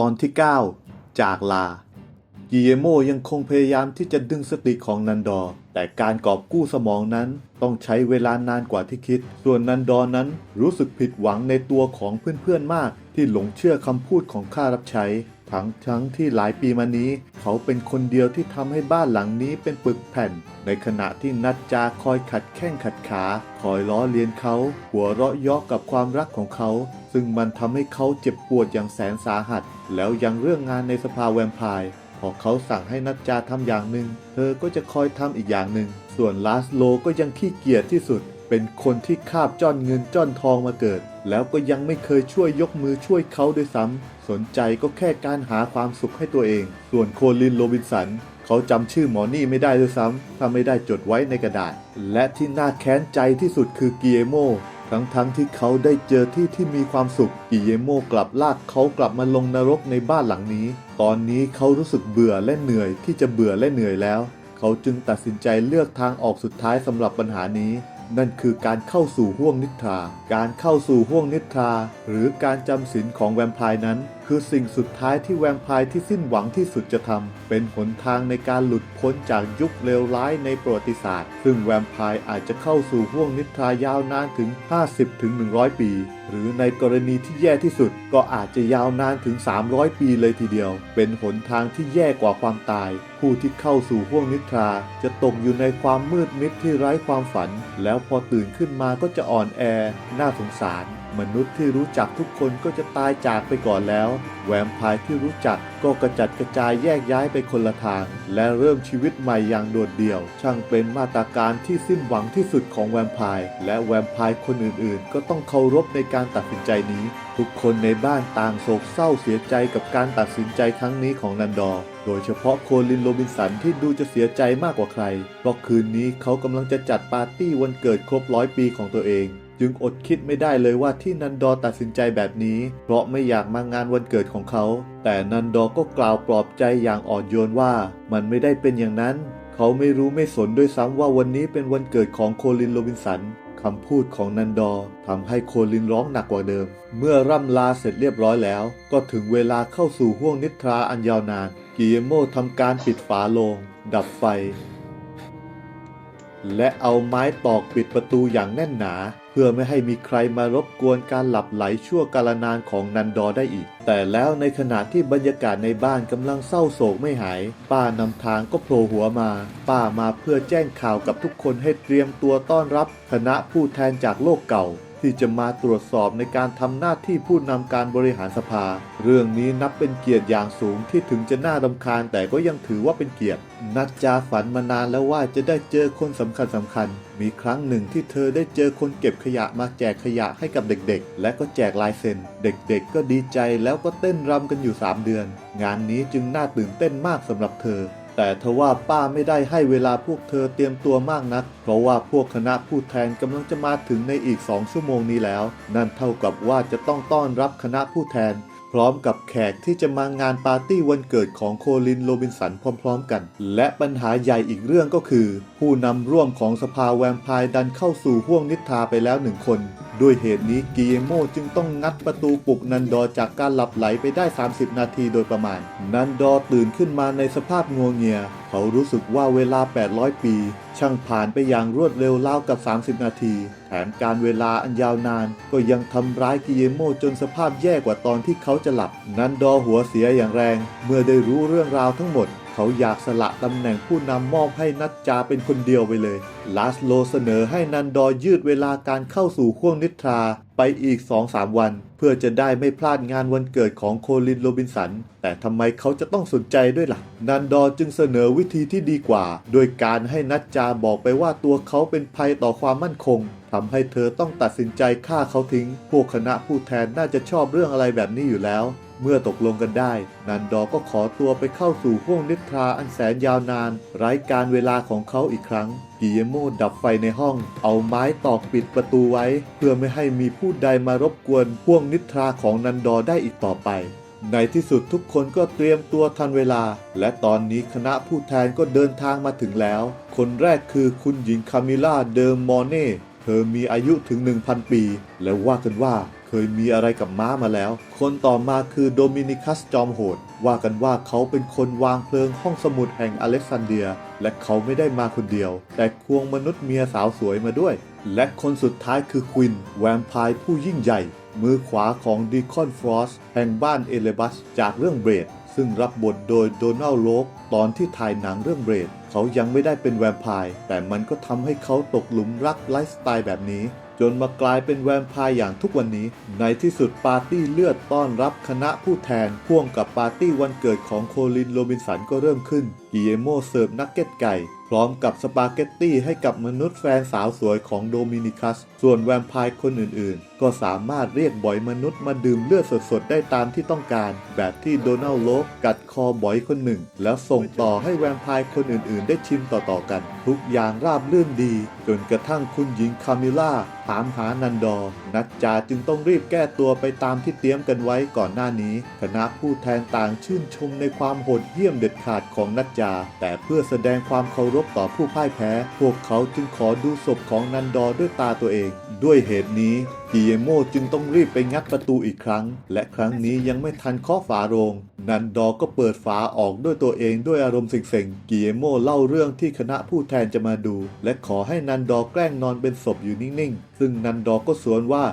ตอนที่ 9 จากลา กิเยโมยังคงพยายามที่จะดึงสติของนันดอร์แต่การกอบกู้สมองนั้นต้องใช้เวลานานกว่าที่คิด ส่วนนันดอนั้นรู้สึกผิดหวังในตัวของเพื่อนๆมาก ที่หลงเชื่อคำพูดของข้ารับใช้ ทั้งทั้งที่หลายปีมานี้ เขาเป็นคนเดียวที่ทำให้บ้านหลังนี้เป็นปึกแผ่น ในขณะที่นัดจาคอยขัดแข้งขัดขา คอยล้อเลียนเขา หัวเราะยาะกับความรักของเขา ซึ่งมันทำให้เขาเจ็บปวดอย่างแสนสาหัส แล้วยังเรื่องงานในสภาแวมไพร์พอเขาสั่งให้นัดจาทำอย่างหนึ่ง เธอก็จะคอยทำอีกอย่างหนึ่ง ส่วนลาสโลก็ยังขี้เกียจที่สุด เป็นคนที่คาบจ้อนเงินจ้อนทองมาเกิด แล้วก็ยังไม่เคยช่วยยกมือช่วยเขาด้วยซ้ำสนใจก็แค่การหาความสุขให้ตัวเอง ส่วนโคลินโรบินสันเขาจำชื่อหมอนี่ไม่ได้ด้วยซ้ำถ้าไม่ได้จดไว้ในกระดาษ และที่น่าแค้นใจที่สุดคือกิเอโม ทั้งทั้งๆที่เขาได้เจอที่ที่มีความสุข กิเยโมกลับลากเขากลับมาลงนรกในบ้านหลังนี้ ตอนนี้เขารู้สึกเบื่อและเหนื่อยที่จะเบื่อและเหนื่อยแล้ว เขาจึงตัดสินใจเลือกทางออกสุดท้ายสำหรับปัญหานี้ นั่นคือการเข้าสู่ห้วงนิทรา การเข้าสู่ห้วงนิทรา หรือการจำศีลของแวมไพร์นั้นคือสิ่งสุดท้ายที่แวมไพร์ที่สิ้นหวังที่สุดจะทำ เป็นหนทางในการหลุดพ้นจากยุคเลวร้ายในประวัติศาสตร์ ซึ่งแวมไพร์อาจจะเข้าสู่ห้วงนิทรายาวนานถึง 50-100 ปี หรือในกรณีที่แย่ที่สุดก็อาจจะยาวนานถึง 300 ปีเลยทีเดียว เป็นหนทางที่แย่กว่าความตาย ผู้ที่เข้าสู่ห้วงนิทรา จะตกอยู่ในความมืดมิดที่ไร้ความฝัน แล้วพอตื่นขึ้นมาก็จะอ่อนแอ น่าสงสาร มนุษย์ที่รู้จักทุกคนก็จะตายจากไปก่อนแล้ว แวมไพร์ที่รู้จักก็กระจัดกระจายแยกย้ายไปคนละทาง และเริ่มชีวิตใหม่อย่างโดดเดี่ยว ช่างเป็นมาตรการที่สิ้นหวังที่สุดของแวมไพร์และแวมไพร์คนอื่นๆ ก็ต้องเคารพในการตัดสินใจนี้ ทุกคนในบ้านต่างโศกเศร้าเสียใจกับการตัดสินใจครั้งนี้ของนันดอร์ โดยเฉพาะโคลินโรบินสันที่ดูจะเสียใจมากกว่าใคร เพราะคืนนี้เขากำลังจะจัดปาร์ตี้วันเกิดครบร้อยปีของตัวเอง จึงอดคิดไม่ได้เลยว่าที่นันดอร์ตัดสินใจแบบนี้ เพราะไม่อยากมางานวันเกิดของเขา แต่นันดอร์ก็กล่าวปลอบใจอย่างอ่อนโยนว่า มันไม่ได้เป็นอย่างนั้น เขาไม่รู้ไม่สนด้วยซ้ำว่าวันนี้เป็นวันเกิดของโคลินโรบินสัน คำพูดของนันดอทำให้โคลินร้องหนักกว่าเดิม เมื่อร่ำลาเสร็จเรียบร้อยแล้ว ก็ถึงเวลาเข้าสู่ห้วงนิทราอันยาวนาน กิเยโมทำการปิดฝาโลง ดับไฟ และเอาไม้ตอกปิดประตูอย่างแน่นหนา พื่อไม่ให้มีใครมารบกวนการหลับไหลชั่วกาลนานของนันดอร์ได้อีก แต่แล้วในขณะที่บรรยากาศในบ้านกำลังเศร้าโศกไม่หาย ป้านำทางก็โผล่หัวมา ป้ามาเพื่อแจ้งข่าวกับทุกคนให้เตรียมตัวต้อนรับคณะผู้แทนจากโลกเก่า ที่จะมาตรวจสอบในการทำหน้าที่ผู้นำการบริหารสภา เรื่องนี้นับเป็นเกียรติอย่างสูงที่ถึงจะน่ารำคาญแต่ก็ยังถือว่าเป็นเกียรติ นัดจาฝันมานานแล้วว่าจะได้เจอคนสำคัญสำคัญ มีครั้งหนึ่งที่เธอได้เจอคนเก็บขยะมาแจกขยะให้กับเด็กๆ และก็แจกลายเซ็น เด็กๆ ก็ดีใจแล้วก็เต้นรำกันอยู่ 3 เดือน งานนี้จึงน่าตื่นเต้นมากสำหรับเธอ แต่ทว่าป้าไม่ได้ให้เวลาพวกเธอเตรียมตัวมากนัก เพราะว่าพวกคณะผู้แทนกำลังจะมาถึงในอีกสองชั่วโมงนี้แล้ว นั่นเท่ากับว่าจะต้องต้อนรับคณะผู้แทน ร้อมกับแขกที่จะมางานปาร์ตี้วันเกิดของโคลินโรบินสันพร้อม ๆ กัน และปัญหาใหญ่อีกเรื่องก็คือ ผู้นำร่วมของสภาแวมไพร์ดันเข้าสู่ห้วงนิทราไปแล้วหนึ่งคน ด้วยเหตุนี้กิเอโมจึงต้องงัดประตูปลุกนันดอจากการหลับไหลไปได้ 30 นาทีโดยประมาณ นันดอตื่นขึ้นมาในสภาพงัวเงีย เขารู้สึกว่าเวลา 800 ปี ช่างผ่านไปอย่างรวดเร็วราวกับ 30 นาที แถมการเวลาอันยาวนาน ก็ยังทำร้ายกิเยโมจนสภาพแย่กว่าตอนที่เขาจะหลับ นันดอหัวเสียอย่างแรง เมื่อได้รู้เรื่องราวทั้งหมด เขาอยากสละตำแหน่งผู้นำมอบให้นัดจาเป็นคนเดียวไปเลย ลาสโลเสนอให้นันดอร์ยืดเวลาการเข้าสู่ห้วงนิทราไปอีก 2-3 วัน เพื่อจะได้ไม่พลาดงานวันเกิดของโคลินโรบินสัน แต่ทำไมเขาจะต้องสนใจด้วยล่ะ นันดอร์จึงเสนอวิธีที่ดีกว่า โดยการให้นัดจาบอกไปว่าตัวเขาเป็นภัยต่อความมั่นคงทำให้เธอต้องตัดสินใจฆ่าเขาทิ้ง พวกคณะผู้แทนน่าจะชอบเรื่องอะไรแบบนี้อยู่แล้ว เมื่อตกลงกันได้ นันดอก็ขอตัวไปเข้าสู่ห้วงนิทราอันแสนยาวนาน ไร้การเวลาของเขาอีกครั้ง กิเยโมดับไฟในห้อง เอาไม้ตอกปิดประตูไว้ เพื่อไม่ให้มีผู้ใดมารบกวนห้วงนิทราของนันดอได้อีกต่อไป ในที่สุดทุกคนก็เตรียมตัวทันเวลา และตอนนี้คณะผู้แทนก็เดินทางมาถึงแล้ว คนแรกคือคุณหญิงคามิล่าเดอมมอเน่เธอมีอายุถึง 1,000 ปี และว่ากันว่า ยมีอะไรกับม้ามาแล้ว คนต่อมาคือโดมินิคัสจอมโหด ว่ากันว่าเขาเป็นคนวางเพลิงห้องสมุดแห่งอเล็กซานเดีย และเขาไม่ได้มาคนเดียว แต่ควงมนุษย์เมียสาวสวยมาด้วย และคนสุดท้ายคือควิน แวมไพร์ผู้ยิ่งใหญ่ มือขวาของดีคอนฟรอสแห่งบ้านเอเลบัสจากเรื่องเบรดซึ่งรับบทโดยโดนัลด์โลกตอนที่ถ่ายหนังเรื่องเบรด เขายังไม่ได้เป็นแวมไพร์แต่มันก็ทำให้เขาตกหลุมรักไลฟ์สไตล์แบบนี้ จนมากลายเป็นแวมไพร์อย่างทุกวันนี้ ในที่สุดปาร์ตี้เลือดต้อนรับคณะผู้แทนพ่วงกับปาร์ตี้วันเกิดของโคลินโรบินสันก็เริ่มขึ้น กิเอโมเสิร์ฟนักเก็ตไก่ พร้อมกับสปาเกตตี้ให้กับมนุษย์แฟนสาวสวยของโดมินิคัส ส่วนแวมไพร์คนอื่นๆ ก็สามารถเรียกบอยมนุษย์มาดื่มเลือดสดๆ ได้ตามที่ต้องการ แบบที่โดนัลด์โลกกัดคอบอยคนหนึ่ง แล้วส่งต่อให้แวมไพร์คนอื่นๆ ได้ชิมต่อๆกัน ทุกอย่างราบรื่นดี จนกระทั่งคุณหญิงคามิล่าถามหานันดอ นัดจาจึงต้องรีบแก้ตัวไปตามที่เตรียมกันไว้ก่อนหน้านี้ คณะผู้แทนต่างชื่นชมในความโหดเหี้ยมเด็ดขาดของนัดจาแต่เพื่อแสดงความเคารพต่อผู้พ่ายแพ้ พวกเขาจึงขอดูศพของนันดอร์ด้วยตาตัวเอง ด้วยเหตุนี้กิเอโมจึงต้องรีบไปงัดประตูอีกครั้ง และครั้งนี้ยังไม่ทันเคาะฝาโรง นันดอร์ก็เปิดฝาออกด้วยตัวเองด้วยอารมณ์เซ็งๆกิเอโมเล่าเรื่องที่คณะผู้แทนจะมาดู และขอให้นันดอแกล้งนอนเป็นศพอยู่นิ่งๆ ซึ่งนันดอก็สวนว่า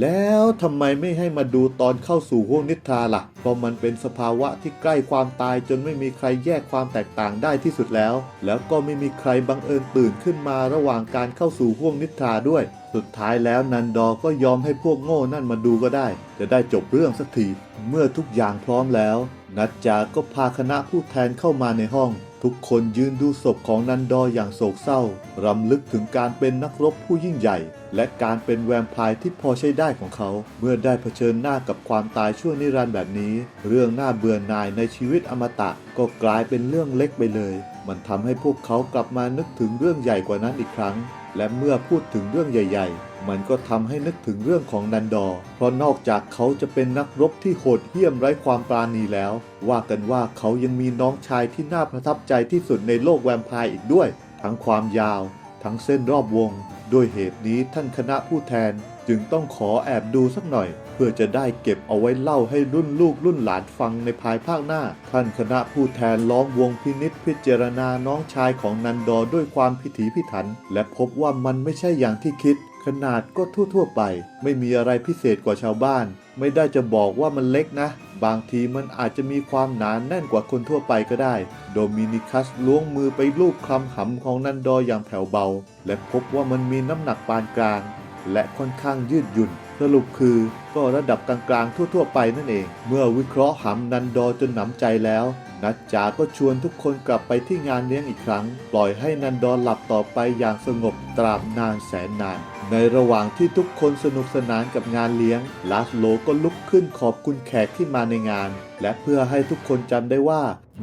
แล้วทำไมไม่ให้มาดูตอนเข้าสู่ห้วงนิทราล่ะเพราะมันเป็นสภาวะที่ใกล้ความตายจนไม่มีใครแยกความแตกต่างได้ที่สุดแล้ว แล้วก็ไม่มีใครบังเอิญตื่นขึ้นมาระหว่างการเข้าสู่ห้วงนิทราด้วย สุดท้ายแล้วนันดอร์ก็ยอมให้พวกโง่นั่นมาดูก็ได้ จะได้จบเรื่องสักที เมื่อทุกอย่างพร้อมแล้ว นัดจาก็พาคณะผู้แทนเข้ามาในห้องทุกคนยืนดูศพของนันดอร์อย่างโศกเศร้ารำลึกถึงการเป็นนักรบผู้ยิ่งใหญ่ และการเป็นแวมไพร์ที่พอใช้ได้ของเขา เมื่อได้เผชิญหน้ากับความตายชั่วนิรันดร์แบบนี้ เรื่องน่าเบื่อหน่ายในชีวิตอมตะก็กลายเป็นเรื่องเล็กไปเลย มันทำให้พวกเขากลับมานึกถึงเรื่องใหญ่กว่านั้นอีกครั้ง และเมื่อพูดถึงเรื่องใหญ่ ๆ มันก็ทำให้นึกถึงเรื่องของนันดอ เพราะนอกจากเขาจะเป็นนักรบที่โหดเหี้ยมไร้ความปราณีแล้ว ว่ากันว่าเขายังมีน้องชายที่น่าประทับใจที่สุดในโลกแวมไพร์อีกด้วย ทั้งความยาว ทั้งเส้นรอบวง ด้วยเหตุนี้ท่านคณะผู้แทนจึงต้องขอแอบดูสักหน่อย เพื่อจะได้เก็บเอาไว้เล่าให้รุ่นลูกรุ่นหลานฟังในภายภาคหน้า ท่านคณะผู้แทนล้อมวงพินิษพิจารณาน้องชายของนันดอด้วยความพิถีพิถัน และพบว่ามันไม่ใช่อย่างที่คิด ขนาดก็ทั่วๆไป ไม่มีอะไรพิเศษกว่าชาวบ้าน ไม่ได้จะบอกว่ามันเล็กนะ บางทีมันอาจจะมีความหนานแน่นกว่าคนทั่วไปก็ได้ โดมินิคัสล้วงมือไปลูบคลำหำของนันดออย่างแผ่วเบา และพบว่ามันมีน้ำหนักปานกลาง และค่อนข้างยืดหยุ่น สรุปคือก็ระดับกลางๆ ทั่วๆ ไปนั่นเอง เมื่อวิเคราะห์หำนันดอจนหนำใจแล้วนัดจาก็ชวนทุกคนกลับไปที่งานเลี้ยงอีกครั้ง ปล่อยให้นันดอร์หลับต่อไปอย่างสงบตราบนานแสนนาน ในระหว่างที่ทุกคนสนุกสนานกับงานเลี้ยง ลาสโลก็ลุกขึ้นขอบคุณแขกที่มาในงาน และเพื่อให้ทุกคนจำได้ว่า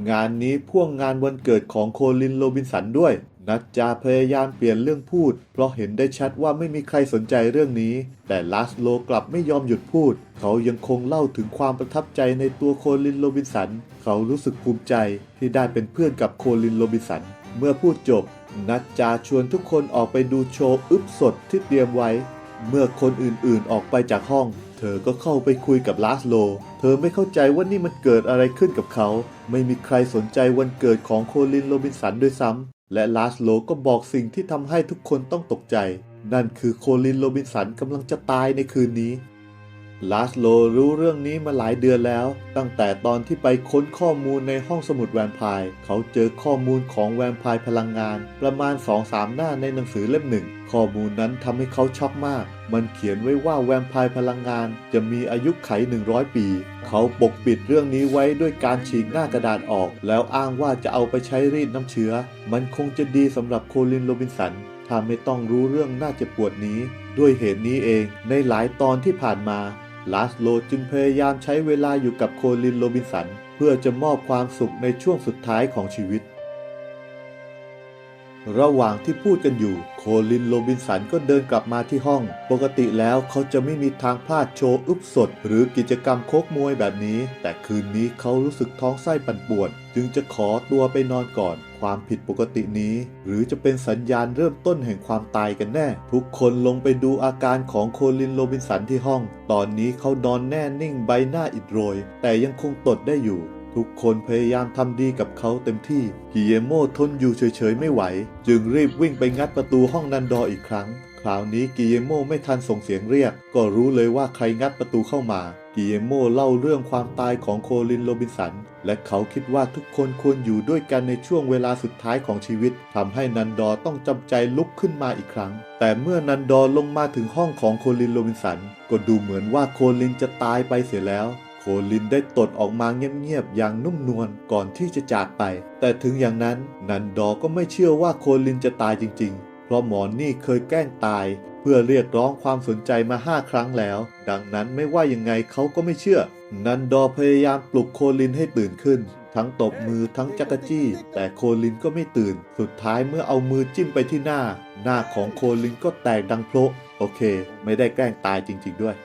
งานนี้พ่วงงานวันเกิดของโคลินโรบินสันด้วย นัดจาพยายามเปลี่ยนเรื่องพูด เพราะเห็นได้ชัดว่าไม่มีใครสนใจเรื่องนี้ แต่ลาสโลกลับไม่ยอมหยุดพูด เขายังคงเล่าถึงความประทับใจในตัวโคลินโรบินสัน เขารู้สึกภูมิใจที่ได้เป็นเพื่อนกับโคลินโรบินสัน เมื่อพูดจบ นัดจาชวนทุกคนออกไปดูโชว์อึบสดที่เตรียมไว้ เมื่อคนอื่นๆออกไปจากห้อง เธอก็เข้าไปคุยกับลาสโล เธอไม่เข้าใจว่านี่มันเกิดอะไรขึ้นกับเขา ไม่มีใครสนใจวันเกิดของโคลินโรบินสันด้วยซ้ำ และลาสโลก็บอกสิ่งที่ทำให้ทุกคนต้องตกใจ นั่นคือโคลินโรบินสันกำลังจะตายในคืนนี้ ลาสโลรู้เรื่องนี้มาหลายเดือนแล้ว ตั้งแต่ตอนที่ไปค้นข้อมูลในห้องสมุดแวมไพร์เขาเจอข้อมูลของแวมไพร์พลังงาน ประมาณ 2-3 หน้าในหนังสือเล่มหนึ่ง ข้อมูลนั้นทำให้เขาช็อกมาก มันเขียนไว้ว่าแวมไพร์พลังงาน จะมีอายุไข 100 ปี เขาปกปิดเรื่องนี้ไว้ด้วยการฉีกหน้ากระดาษออก แล้วอ้างว่าจะเอาไปใช้รีดน้ำเชื้อ มันคงจะดีสำหรับโคลินโรบินสันถ้าไม่ต้องรู้เรื่องน่าเจ็บปวดนี้ ด้วยเหตุนี้เอง ในหลายตอนที่ผ่านมา ลาสโลจึงพยายามใช้เวลาอยู่กับโคลินโรบินสัน เพื่อจะมอบความสุขในช่วงสุดท้ายของชีวิต ระหว่างที่พูดกันอยู่ โคลินโรบินสันก็เดินกลับมาที่ห้อง ปกติแล้วเขาจะไม่มีทางพลาดโชว์อึบสด หรือกิจกรรมโคกมวยแบบนี้ แต่คืนนี้เขารู้สึกท้องไส้ปั่นป่วน จึงจะขอตัวไปนอนก่อน ความผิดปกตินี้ หรือจะเป็นสัญญาณเริ่มต้นแห่งความตายกันแน่ ทุกคนลงไปดูอาการของโคลินโรบินสันที่ห้อง ตอนนี้เขานอนแน่นิ่งใบหน้าอิดโรย แต่ยังคงตดได้อยู่ ทุกคนพยายามทำดีกับเขาเต็มที่กิเยโมทนอยู่เฉยๆไม่ไหว จึงรีบวิ่งไปงัดประตูห้องนันดออีกครั้งคราวนี้กิเยโมไม่ทันส่งเสียงเรียก ก็รู้เลยว่าใครงัดประตูเข้ามา กิเยโมเล่าเรื่องความตายของโคลินโรบินสัน และเขาคิดว่าทุกคนควรอยู่ด้วยกันในช่วงเวลาสุดท้ายของชีวิตทำให้นันดอต้องจำใจลุกขึ้นมาอีกครั้ง แต่เมื่อนันดอลงมาถึงห้องของโคลินโรบินสัน ก็ดูเหมือนว่าโคลินจะตายไปเสียแล้วโคลินได้ตดออกมาเงียบๆ อย่างนุ่มนวลก่อนที่จะจากไป แต่ถึงอย่างนั้นนันดอก็ไม่เชื่อว่าโคลินจะตายจริงๆ เพราะหมอนี่เคยแกล้งตาย เพื่อเรียกร้องความสนใจมาห้าครั้งแล้ว ดังนั้นไม่ว่ายังไงเขาก็ไม่เชื่อ นันดอพยายามปลุกโคลินให้ตื่นขึ้น ทั้งตบมือทั้งจักรจี้ แต่โคลินก็ไม่ตื่น สุดท้ายเมื่อเอามือจิ้มไปที่หน้า หน้าของโคลินก็แตกดังโพละโอเค ไม่ได้แกล้งตายจริง ๆด้วย